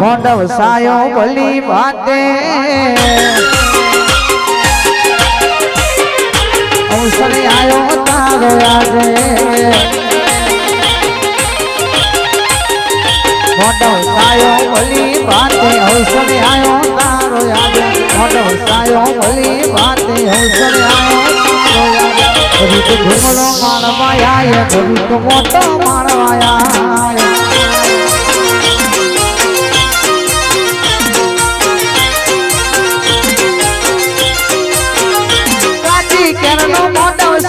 મોઢવ સાયો ભલી ભાતે અવસરે આયો તારો આજે. મોઢવ સાયો ભલી ભાતે અવસરે આયો તારો આજે. મોઢવ સાયો ભલી ભાતે અવસરે આજે કભી તો ઘુમલો મારવાયા કભી તો મોટો મારવાયા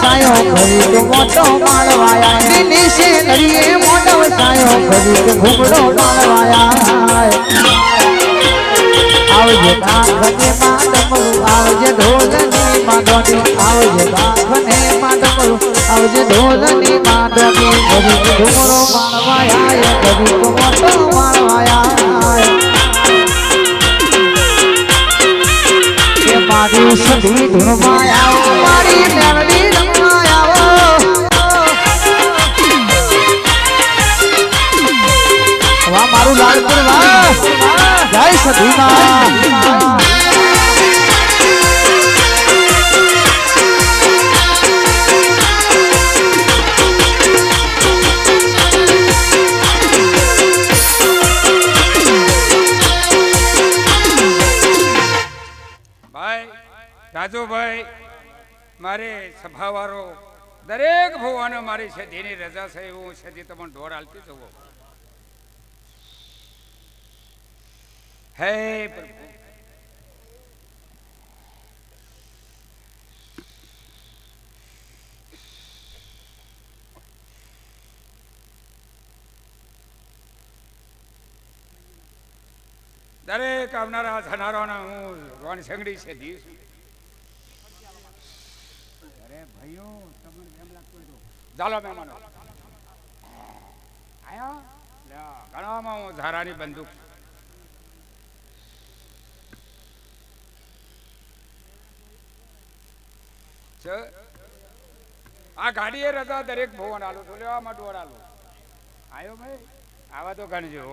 સાયો ફરી તો મોટો માળવાયા. દિલ્હી સે નડીએ મોટો સાયો ફરી તો ઘૂમડો માળવાયા. આવજે કાખને માં ડમરું આવજે ઢોલની માં ડોની આવજે કાખને માં ડમરું આવજે ઢોલની માં ડોની ફરી તો ઘૂમડો માળવાયા ફરી તો મોટો માળવાયા. મારી સધી ધૂળમાં આવો મારી મેલડી વાહ, મારું લાલપુર વાહ. જય સધીમાં ભાઈ, રાજુભાઈ, મારે સભાવાળો દરેક ભગવાને મારી સદીની રજા છે એવું સદી તમને ઢોર હાલતી જવો હે પ્રભુ. દરેક આવનારા થનારાના હું ભગવાન સંગડી છે દીશ અરે ભાઈઓ ચાલો મહેમાનો. આયા? ઘણામાં હું ધારાની બંદૂક છે? આ ગાડીએ રજા દરેક ભવન આલો તો લેવા માટે આલો. આયો ભાઈ? આવા તો ગણજો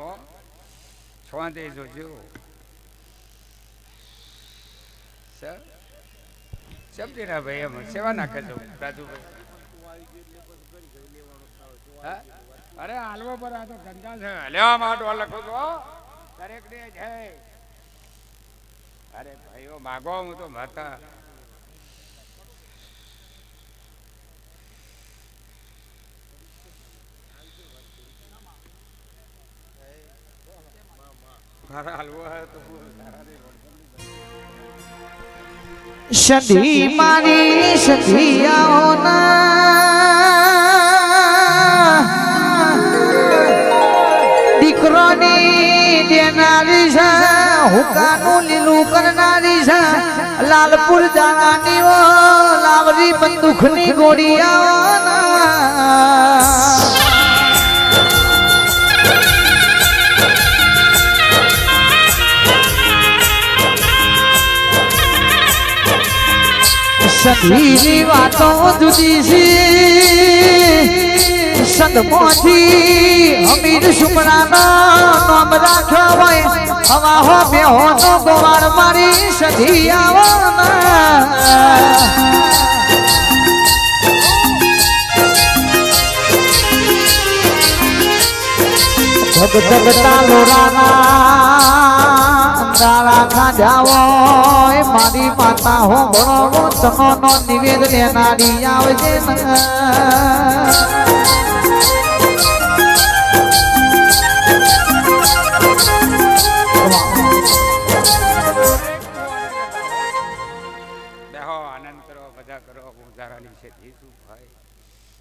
શાંતિ જોજો સમજી ના ભાઈ એમ. સેવા ના કરજો રાજુભાઈ? અરે હાલવો પર આ તો ધંધા છે. લેવા માટે લખો તો દરેક ને છે અરે ભાઈઓ, માગો હું તો માતા. સધી મારી સધિયાઓના દીકરોની દેનારી છે હુકાનું લીલું કરનારી છે લાલપુર દાણાની ઓ લાવરી બંદૂકની ગોળીયાઓના સધીની વાતો જુદી છે. સંતમાંથી અમીર સુમરાના નામ રાખવાય. હવા હો બેહો તો ગોવાર મારી સધી આવવાના. જગ તાલો રાના તારા ખાંજા મારી માતા હો બળો તમનો નિવેદ લેનારી આવજે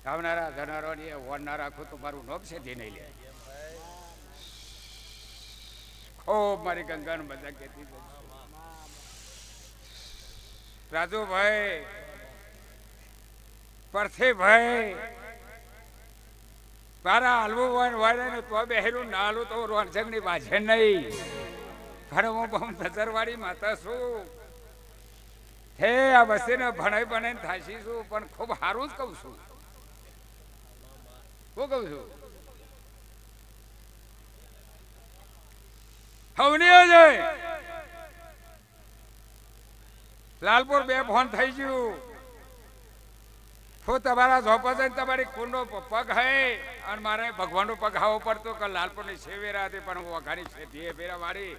આવનારા ધનારોની વોન ના રાખું તો મારું નોક છે નહીં લે ખૂબ મારી ગંગાનું બધા કહેતી. રાજુભાઈ, પરથીભાઈ, મારા હલવું વન વાળે ને તો બેહેલું ના હલું તો રોનસંગની પાછળ નહીં. પણ હું બહુ નજરવાળી માતા છું. હે, આ વસ્તીને ભણાઈ ભણાઈ થાશી છું, પણ ખૂબ સારું જ કહું છું. શું કહું છું? હવની જાય લાલપુર બે ફોન થઈ ગયું. હું તમારા ઝોપા જઈને તમારી કુંડો પગ હે અને મારે ભગવાનનો પગ હાવો પડતો કે લાલપુરની સેવેરા હતી, પણ હું વઘાની શેઠીએ ફેરા મારી.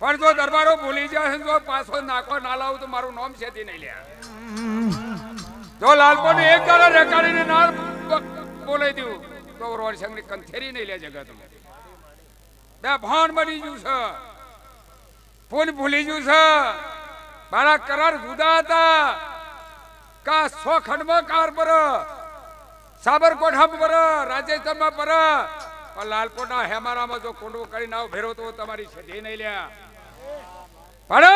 પણ જો દરબારો ભૂલી ને, જો પાછો નાખો ના લાવું તો મારું નામ શેઠી નહીં લે. જો લાલપુર એક દાડો રેકાડીને ના બોલાઈ દઉં, તો રોડસંગની કંથેરી નહીં લે જગતમાં. બે ભાન બની ગયું છે. ફૂલ ભૂલી ગયું છે. મારા કરાર જુદા હતા. કા સો ખંડમાં કાર પર સાબરકોઠા પર રાજસ્થાનમાં પર લાલકોટના હેમારામાં જો કુંડો કરીને આવ ભેરો તો તમારી સધી નહીં લ્યા. પણ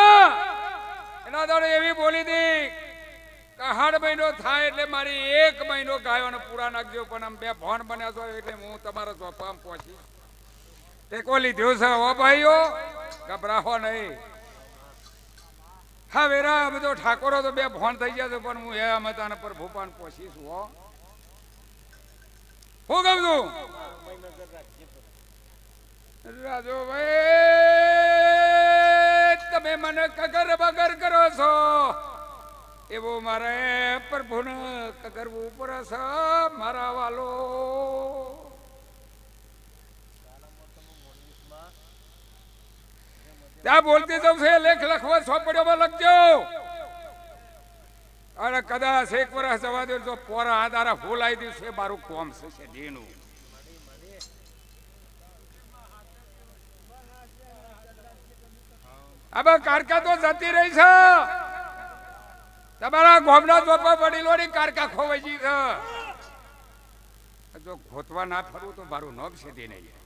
એના દોડે એવી બોલી દી કહાડ મહિનો થાય એટલે મારી એક મહિનો ગાયોને પૂરા નાખજો, પણ આમ બે ભણ બન્યા છો એટલે હું તમારા ચોપામાં પહોંચી. ટેકો લીધો છે ઓ ભાઈઓ ગભરાહો નહીં. હા, વેરા બધો ઠાકોરો તો બે ફોન થઈ ગયા છે, પણ હું એ અમે તને પર ભૂપાન પહોંચીશું હો. હું કહું છું? રાજુભાઈ, તમે મને કગર બગર કરો છો. એવું મારે પ્રભુને કગરવું પડે છે, મારા વાલો. ત્યાં બોલતી જાઉં છે, લેખ લખવા સોંપડીઓમાં લખજો. અરે કદાચ એક વર્ષ જવા દે તો પોરા આધારા ફોલાઈ દઉં છે, મારું કોમ છે શેઠીનું હવે કારકા તો જતી રહી છે. તમારા ગોમના ચોપા વડીલોની કારકા ખોવાઈ ગઈ છે. જો ખોતવા ના ફરવું તો મારું નોમ શેઠી નહીં.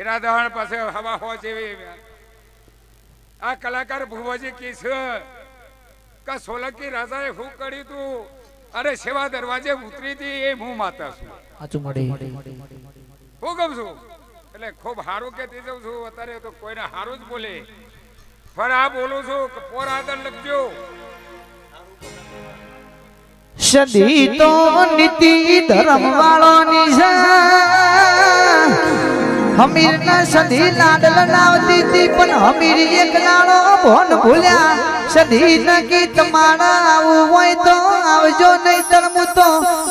એના દહણ પાસે હવા હો જેવી. આ કલાકાર ભુવાજી કીસ કે સોલંકી રાજાએ હું કર્યું તું? અરે સેવા દરવાજે ઉતરી હતી એ હું માતા છું. સાચું મળી. હું કહું છું એટલે ખૂબ સારું કહેતી જઉં છું અત્યારે તો કોઈને સારું જ બોલે. પણ આ બોલું છું કે પોર આદર લખજો. સદી તો નીતિ ધર્મ વાળોની છે. હમીર ના સધી લાડલ નાવતી હતી, પણ હમીર એક નાણો ભોન ભૂલ્યા. સદી નકી તમારા આવું હોય તો આવજો નહીં તરમું તો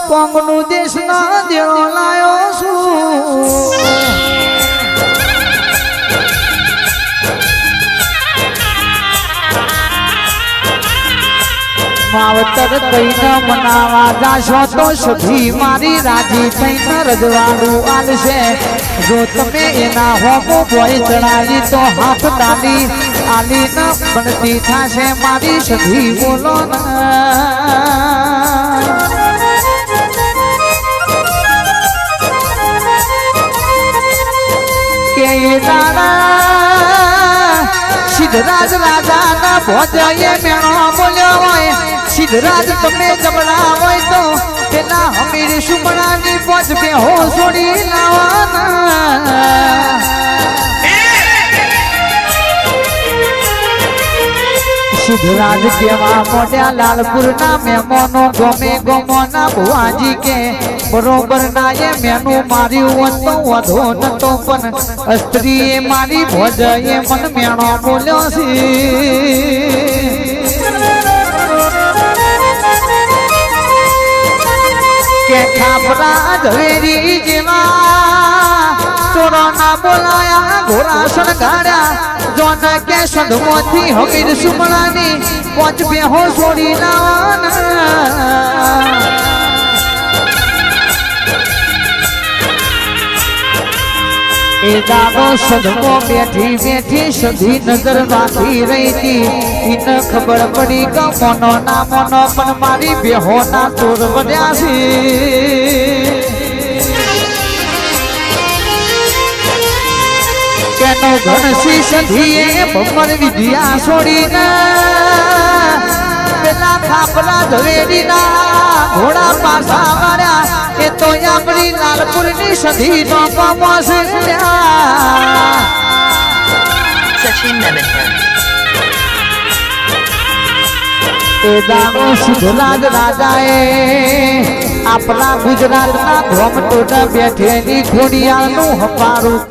કોંગનું દેશ ના દેવો લાયો છું. માવતર કઈને મનાવા જાશો તો સધી મારી રાજી થઈને રજવાનું આલશે. જો તમે એના હોમો ભોય ચડાવી તો હાફ તાલી આલી ન બનતી થશે મારી સુધી બોલો કે દાદા સિદ્ધરાજ રાજાના ભોજયે મેણો બોલ્યો હોય. સિદ્ધરાજ તમે જમણા હોય તો પેલા હમીર સુમણાની પોચ બે હો છોડી લાવવાના? સિદ્ધરાજ કેવા મોઢ્યા લાલપુર ના મહેમાનો ગમે ગમોના ભુવાજી કે બરોબર ના એ મેનું માર્યું તો વધો નતો પણ સ્ત્રીએ મારી ભોજએ મન મેણો બોલ્યો છે. કે ખાપરા ઝવેરી જેવા. ચોરો ના બોલાયા ઘોરા સણગાડ્યા જોન કે સંધમોથી હમીર સુમણાની પોચ બેહો છોડી લાવવાના એ દાદો સદમો બેઠી બેઠી, સધી નજર બાકી રહી એને ખબર પડી કે મોનો ના મોનો પણ મારી બેહો ના ચોર બન્યા છે. કેનો ઘણસી સધીએ ભમર વિદ્યા છોડીને પેલા ખાપલા ઝવેરીના ઘોડા પાછા માર્યા એ તો આપણી લાલપુરની સધી નો પામોસ સચિન Namaskar. એ દાનો સિદ્ધરાજ રાજાએ આપણા ગુજરાતના ધોમટોટા બેઠેલી ખોડિયાનું હપારું